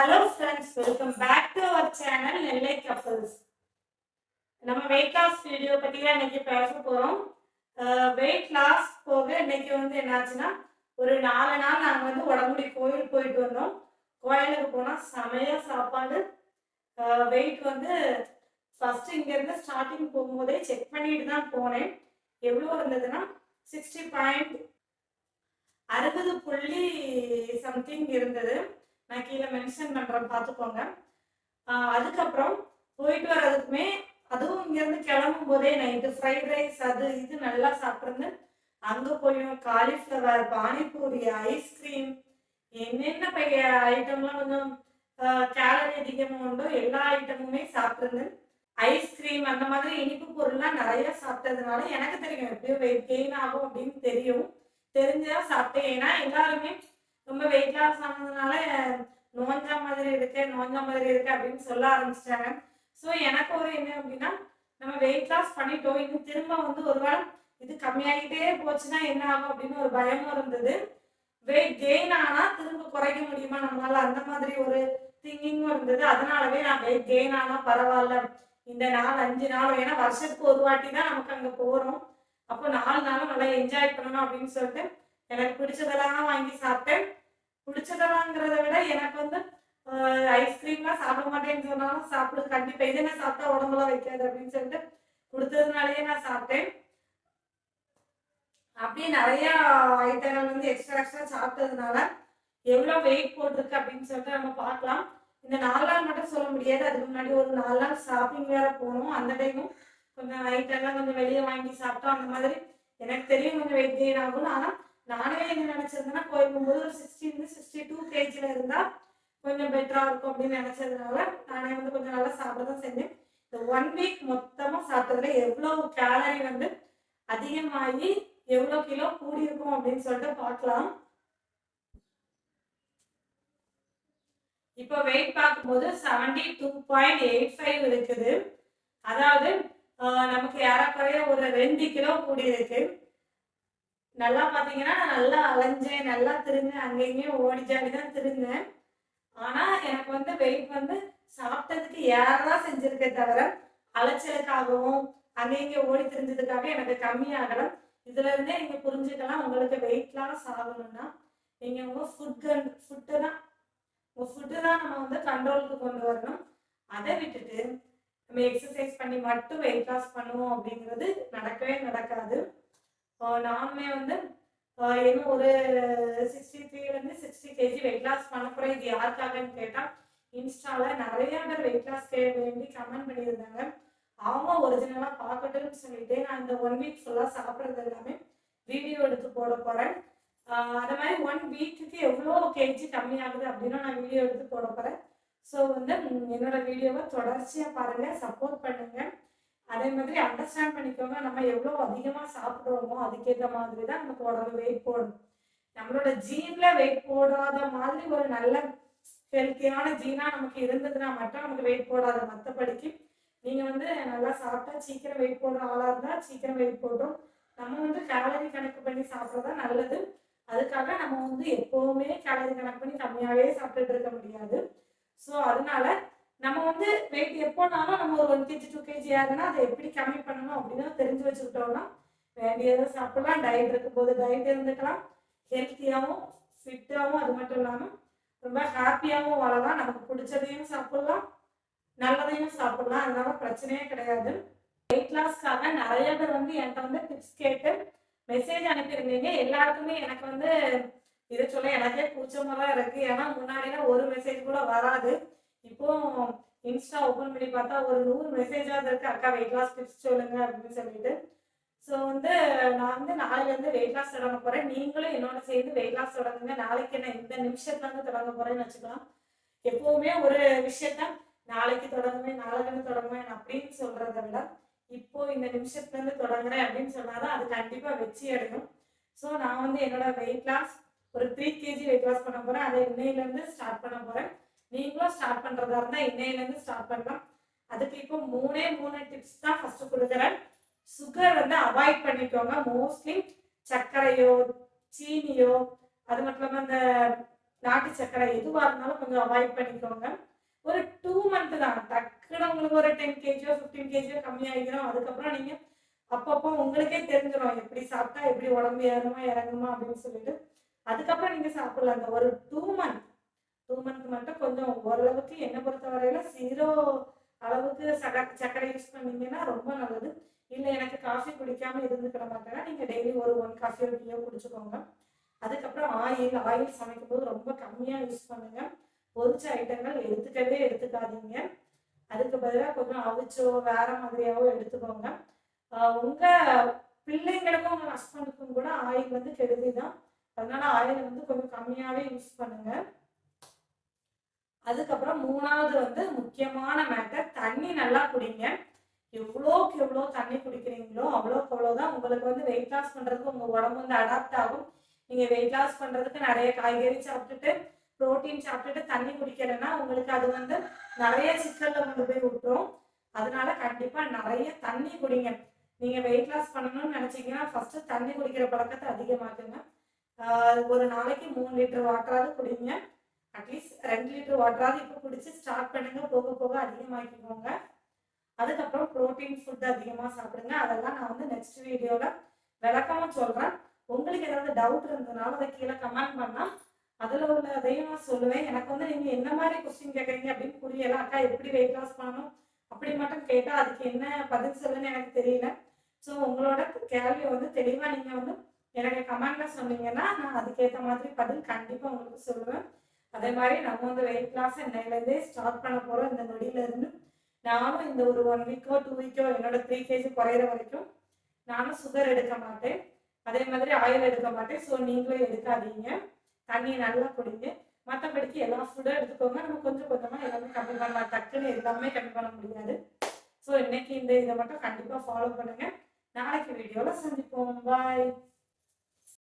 Hello friends welcome back to our channel Nellai couples நம்ம weight loss video பற்றி தான் இன்னைக்கு பேச போகிறோம் வெயிட் லாஸ் போக இன்னைக்கு வந்து என்னாச்சுன்னா ஒரு நாலு நாள் நாங்கள் வந்து உடம்புடி கோயில் போயிட்டு வந்தோம். கோயிலுக்கு போனால் செமையாக சாப்பாடு. வெயிட் வந்து ஃபர்ஸ்ட் இங்கேருந்து ஸ்டார்டிங் போகும்போதே செக் பண்ணிட்டு தான் போனேன். எவ்வளோ இருந்ததுன்னா சிக்ஸ்டி பாயிண்ட் அறுபது புள்ளி சம்திங் இருந்தது. நான் கீழே மென்ஷன் பண்ணுறேன் பார்த்துக்கோங்க. அதுக்கப்புறம் போயிட்டு வர்றதுக்குமே அதுவும் இங்கேருந்து கிளம்பும் போதே நைட்டு ஃப்ரைட் ரைஸ் அது இது நல்லா சாப்பிட்ருந்து அங்கே போயும் காலிஃப்ளவர் பானிபூரி ஐஸ்கிரீம் என்னென்ன பைய ஐட்டம்லாம் கொஞ்சம் கேலரி அதிகமாக உண்டோ எல்லா ஐட்டமுமே சாப்பிட்ருந்து ஐஸ்கிரீம் அந்த மாதிரி இனிப்பு பொருள்லாம் நிறைய சாப்பிட்டதுனால எனக்கு தெரியும் எப்படியும் வெயிட் கெயின் ஆகும் அப்படின்னு தெரியும். தெரிஞ்சதான் சாப்பிட்டேன். ஏன்னா எல்லாருமே ரொம்ப வெயிட் லாஸ் ஆனதுனால நோஞ்சா மாதிரி இருக்கு நோஞ்சா மாதிரி இருக்கு அப்படின்னு சொல்ல ஆரம்பிச்சிட்டாங்க. ஸோ எனக்கு ஒரு என்ன அப்படின்னா நம்ம வெயிட் லாஸ் பண்ணிட்டோம். இன்னும் திரும்ப வந்து ஒரு வாரம் இது கம்மியாகிட்டே போச்சுன்னா என்ன ஆகும் அப்படின்னு ஒரு பயமும் இருந்தது. வெயிட் கெயின் ஆனா திரும்ப குறைக்க முடியுமா? நம்மளால அந்த மாதிரி ஒரு திங்கிங்கும் இருந்தது. அதனாலவே நான் வெயிட் கெயின் ஆனா பரவாயில்ல. இந்த நாள் அஞ்சு நாள் ஏன்னா வருஷத்துக்கு ஒரு வாட்டி தான் நமக்கு அங்க போறோம். அப்போ நாலு நாளும் நல்லா என்ஜாய் பண்ணணும் அப்படின்னு சொல்லிட்டு எனக்கு பிடிச்சதெல்லாம் வாங்கி சாப்பிட்டேன். பிடிச்சதெல்லாங்கிறத விட எனக்கு வந்து ஐஸ்கிரீம்லாம் சாப்பிட மாட்டேன்னு சொன்னாலும் சாப்பிடு கண்டிப்பா இதை நான் சாப்பிட்டா உடம்புலாம் வைக்காது அப்படின்னு சொல்லிட்டு கொடுத்ததுனாலயே நான் சாப்பிட்டேன். அப்படியே நிறைய ஐட்டங்கள் வந்து எக்ஸ்ட்ரா எக்ஸ்ட்ரா சாப்பிட்டதுனால எவ்வளோ வெயிட் போட்டிருக்கு அப்படின்னு சொல்லிட்டு நம்ம பார்க்கலாம். இந்த நாலு நாள் மட்டும் சொல்ல முடியாது. அதுக்கு முன்னாடி ஒரு நாலு நாள் ஷாப்பிங் வேற போகணும். அந்த டைமும் கொஞ்சம் ஐட்டம்லாம் கொஞ்சம் வெளியே வாங்கி சாப்பிட்டோம். அந்த மாதிரி எனக்கு தெரியும் கொஞ்சம் வெயிட் கெயின் ஆகும் ஆனால் நானே என்ன நினைச்சிருந்தேன்னா போகும்போது ஒரு சிக்ஸ்டிலேருந்து சிக்ஸ்டி டூ கேஜியில் இருந்தால் கொஞ்சம் பெட்டராக இருக்கும் அப்படின்னு நினைச்சதுனால நானே வந்து கொஞ்சம் நல்லா சாப்பிட தான் செஞ்சேன். இந்த ஒன் வீக் மொத்தமாக சாப்பிட்டதுல எவ்வளோ கேலரி வந்து அதிகமாகி எவ்வளோ கிலோ கூடி இருக்கும் அப்படின்னு சொல்லிட்டு பார்க்கலாம். இப்போ வெயிட் பார்க்கும்போது seventy two point eight five இருக்குது. அதாவது நமக்கு ஏறக்குறைய ஒரு ரெண்டு கிலோ கூடி இருக்கு. நல்லா பார்த்தீங்கன்னா நான் நல்லா அலைஞ்சேன் நல்லா திருந்தேன் அங்கேயுமே ஓடி ஜாடி தான் திருந்தேன். ஆனா எனக்கு வந்து வெயிட் வந்து சாப்பிட்டதுக்கு ஏறதான் செஞ்சிருக்கே தவிர அலைச்சலுக்காகவும் அங்கே இங்கே ஓடி திரிஞ்சதுக்காக எனக்கு கம்மியாகலாம் இதுல இருந்தே நீங்க புரிஞ்சுக்கலாம் உங்களுக்கு வெயிட் லாஸ் ஆகணும்னா நீங்க உங்க ஃபுட் ஃபுட்டு தான் உங்க ஃபுட்டு தான் நம்ம வந்து கண்ட்ரோலுக்கு கொண்டு வரணும். அதை விட்டுட்டு நம்ம எக்ஸசைஸ் பண்ணி மட்டும் வெயிட் லாஸ் பண்ணுவோம் அப்படிங்கிறது நடக்கவே நடக்காது. நானுமே வந்து இன்னும் ஒரு சிக்ஸ்டி த்ரீலேருந்து சிக்ஸ்டி கேஜி வெயிட் லாஸ் பண்ண போகிறேன் இது யாருக்காகன்னு கேட்டால் இன்ஸ்டாவில் நிறைய பேர் வெயிட் லாஸ் வேண்டி கமெண்ட் பண்ணியிருந்தாங்க. அவங்க ஒரிஜினலாக பார்க்கட்டும்னு சொல்லிட்டு நான் இந்த ஒன் வீக் ஃபுல்லாக சாப்பிட்றது எல்லாமே வீடியோ எடுத்து போட போகிறேன் அது மாதிரி ஒன் வீக்குக்கு எவ்வளோ கேஜி கம்மியாகுது அப்படின்னா நான் வீடியோ எடுத்து போட போகிறேன் ஸோ வந்து என்னோட வீடியோவை தொடர்ச்சியாக பாருங்கள் சப்போர்ட் பண்ணுங்கள் அதே மாதிரி அண்டர்ஸ்டாண்ட் பண்ணிக்கோங்க நம்ம எவ்வளோ அதிகமாக சாப்பிட்றோமோ அதுக்கேற்ற மாதிரி தான் நமக்கு உடம்பு வெயிட் போடணும். நம்மளோட ஜீன்ல வெயிட் போடாத மாதிரி ஒரு நல்ல ஹெல்த்தியான ஜீனா நமக்கு இருந்ததுன்னா மட்டும் நமக்கு வெயிட் போடாது. மற்றபடிக்கு நீங்கள் வந்து நல்லா சாப்பிட்டா சீக்கிரம் வெயிட் போடுற ஆளாக இருந்தால் சீக்கிரம் வெயிட் போடுறோம் நம்ம வந்து கேலரி கணக்கு பண்ணி சாப்பிட்றதா நல்லது. அதுக்காக நம்ம வந்து எப்போவுமே கேலரி கணக்கு பண்ணி கம்மியாகவே சாப்பிட்டுட்டு இருக்க முடியாது. ஸோ அதனால நம்ம வந்து வெயிட் எப்போனாலும் நம்ம ஒரு ஒன் கேஜி டூ கேஜி ஆகுனா அதை எப்படி கம்மி பண்ணணும் அப்படின்னு தெரிஞ்சு வச்சுக்கிட்டோம்னா வேண்டியதை சாப்பிடலாம். டயட் இருக்கும்போது டயட் இருந்துக்கலாம். ஹெல்த்தியாகவும் ஃபிட்டாகவும் அது மட்டும் இல்லாமல் ரொம்ப ஹாப்பியாகவும் வாழலாம். நமக்கு பிடிச்சதையும் சாப்பிடலாம். நல்லதையும் சாப்பிடலாம். அதனால பிரச்சனையே கிடையாது. வெயிட் லாஸ்க்காக நிறைய பேர் வந்து என்கிட்ட வந்து டிப்ஸ் கேட்டு மெசேஜ் அனுப்பியிருந்தீங்க. எல்லாருக்குமே எனக்கு வந்து இதை சொல்ல எனக்கே கூச்சமாக தான் இருக்குது ஏன்னா முன்னாடிலாம் ஒரு மெசேஜ் கூட வராது. இப்போ இன்ஸ்டா ஓப்பன் பண்ணி பார்த்தா ஒரு நூறு மெசேஜாக இருக்கு. அக்கா வெயிட் லாஸ் டிப்ஸ் சொல்லுங்க அப்படின்னு சொல்லிட்டு. ஸோ வந்து நான் வந்து நாளையிலேருந்து வெயிட் லாஸ் தொடங்க போறேன். நீங்களும் என்னோட சேர்ந்து வெயிட் லாஸ் தொடங்குங்க. நாளைக்கு என்ன இந்த நிமிஷத்துல இருந்து தொடங்க போகிறேன்னு வச்சுக்கலாம். எப்போவுமே ஒரு விஷயத்த நாளைக்கு தொடங்குவேன் நாளைக்கு தொடங்குவேன் அப்படின்னு சொல்கிறத விட இப்போ இந்த நிமிஷத்துல இருந்து தொடங்குறேன் அப்படின்னு சொன்னாதான் அது கண்டிப்பாக வெற்றி அடையும். ஸோ நான் வந்து என்னோட வெயிட் லாஸ் ஒரு த்ரீ கேஜி வெயிட் லாஸ் பண்ண போகிறேன் அதை இன்னையிலேருந்து ஸ்டார்ட் பண்ண போகிறேன் நீங்களும் ஸ்டார்ட் பண்றதா இருந்தா இன்னையிலேருந்து ஸ்டார்ட் பண்ணலாம். அதுக்கு இப்போ மூணே மூணு டிப்ஸ் தான் ஃபர்ஸ்ட் கொடுக்குறேன். சுகர் வந்து அவாய்ட் பண்ணிக்கோங்க. மோஸ்ட்லி சர்க்கரையோ சீனியோ அது மட்டும் இல்லாமல் இந்த நாட்டு சர்க்கரை எதுவாக இருந்தாலும் கொஞ்சம் அவாய்ட் பண்ணிக்கோங்க. ஒரு டூ மந்த் தான். டக்குன்னு உங்களுக்கு ஒரு டென் கேஜியோ ஃபிஃப்டீன் கேஜியோ கம்மியாகிக்கிறோம் அதுக்கப்புறம் நீங்கள் அப்பப்போ உங்களுக்கே தெரிஞ்சிடும் எப்படி சாப்பிட்டா எப்படி உடம்பு ஏறுமா இறங்குமா அப்படின்னு சொல்லிட்டு. அதுக்கப்புறம் நீங்கள் சாப்பிடலாம். அந்த ஒரு டூ மந்த் டூ மந்த் மட்டும் கொஞ்சம் ஓரளவுக்கு என்னை பொறுத்த வரையில சீரோ அளவுக்கு சக சர்க்கரை யூஸ் பண்ணீங்கன்னா ரொம்ப நல்லது. இல்லை எனக்கு காஃபி குடிக்காம இருந்துக்கிட மாட்டேன்னா நீங்கள் டெய்லி ஒரு ஒன் காஃபியோ டீயோ குடிச்சுக்கோங்க. அதுக்கப்புறம் ஆயில் ஆயில் சமைக்கும் போது ரொம்ப கம்மியாக யூஸ் பண்ணுங்க. பொரிச்ச ஐட்டங்கள் எடுத்துக்கவே எடுத்துக்காதீங்க. அதுக்கு பதிலாக கொஞ்சம் அவிச்சோ வேற மாதிரியாவோ எடுத்துக்கோங்க. உங்க பிள்ளைங்களுக்கும் உங்க ஹஸ்பண்டுக்கும் கூட ஆயில் வந்து கெடுதி தான் அதனால ஆயில் வந்து கொஞ்சம் கம்மியாவே யூஸ் பண்ணுங்க. அதுக்கப்புறம் மூணாவது வந்து முக்கியமான மேட்டர் தண்ணி நல்லா குடிங்க. எவ்வளோக்கு எவ்வளோ தண்ணி குடிக்கிறீங்களோ அவ்வளோக்கு அவ்வளோதான் உங்களுக்கு வந்து வெயிட் லாஸ் பண்ணுறதுக்கு உங்கள் உடம்பு வந்து அடாப்ட் ஆகும். நீங்கள் வெயிட் லாஸ் பண்ணுறதுக்கு நிறைய காய்கறி சாப்பிட்டுட்டு ப்ரோட்டீன் சாப்பிட்டுட்டு தண்ணி குடிக்கிறேன்னா உங்களுக்கு அது வந்து நிறைய சிக்கலில் கொண்டு போய் விட்டுரும். அதனால கண்டிப்பாக நிறைய தண்ணி குடிங்க. நீங்கள் வெயிட் லாஸ் பண்ணணும்னு நினச்சிங்கன்னா ஃபஸ்ட்டு தண்ணி குடிக்கிற பழக்கத்தை அதிகமாக்குங்க. ஒரு நாளைக்கு மூணு லிட்டர் வாட்டராவது குடிங்க. அட்லீஸ்ட் ரெண்டு லிட்டர் வாட்டராவது இப்போ குடிச்சு ஸ்டார்ட் பண்ணுங்க. போக போக அதிகமாக்கிக்கோங்க. அதுக்கப்புறம் ப்ரோட்டீன் ஃபுட் அதிகமாக சாப்பிடுங்க. அதெல்லாம் நான் வந்து நெக்ஸ்ட் வீடியோவில் விளக்கமாக சொல்கிறேன் உங்களுக்கு ஏதாவது டவுட் இருந்ததுனால அதை கீழே கமெண்ட் பண்ணால் அதில் உள்ளதையும் நான் சொல்லுவேன். எனக்கு வந்து நீங்கள் என்ன மாதிரி கொஸ்டின் கேட்குறீங்க அப்படின்னு புரியல. அக்கா எப்படி வெயிட் லாஸ் பண்ணணும் அப்படி மட்டும் கேட்டால் அதுக்கு என்ன பதில் சொல்லுன்னு எனக்கு தெரியல. ஸோ உங்களோட கேள்வியை வந்து தெளிவாக நீங்கள் வந்து எனக்கு கமெண்ட்ல சொன்னீங்கன்னா நான் அதுக்கேற்ற மாதிரி பதில் கண்டிப்பாக உங்களுக்கு சொல்லுவேன். அதே மாதிரி நம்ம வந்து வெயிட் லாஸ் இன்னையிலேருந்தே ஸ்டார்ட் பண்ண போகிறோம் இந்த நொடியிலேருந்து நானும் இந்த ஒரு ஒன் வீக்கோ டூ வீக்கோ என்னோட த்ரீ கேஜி குறையிற வரைக்கும் நானும் சுகர் எடுக்க மாட்டேன். அதே மாதிரி ஆயில் எடுக்க மாட்டேன். ஸோ நீங்களும் எடுக்காதீங்க. தண்ணி நல்லா குடிங்க. மற்றபடிக்கு எல்லா ஃபுட்டும் எடுத்துக்கோங்க. நம்ம கொஞ்சம் கொஞ்சமாக எல்லாமே கம்மி பண்ணலாம். டக்குன்னு எல்லாமே கம்மி பண்ண முடியாது. ஸோ இன்னைக்கு இந்த இதை மட்டும் கண்டிப்பாக ஃபாலோ பண்ணுங்க. நாளைக்கு வீடியோவில் சந்திப்போம். பாய்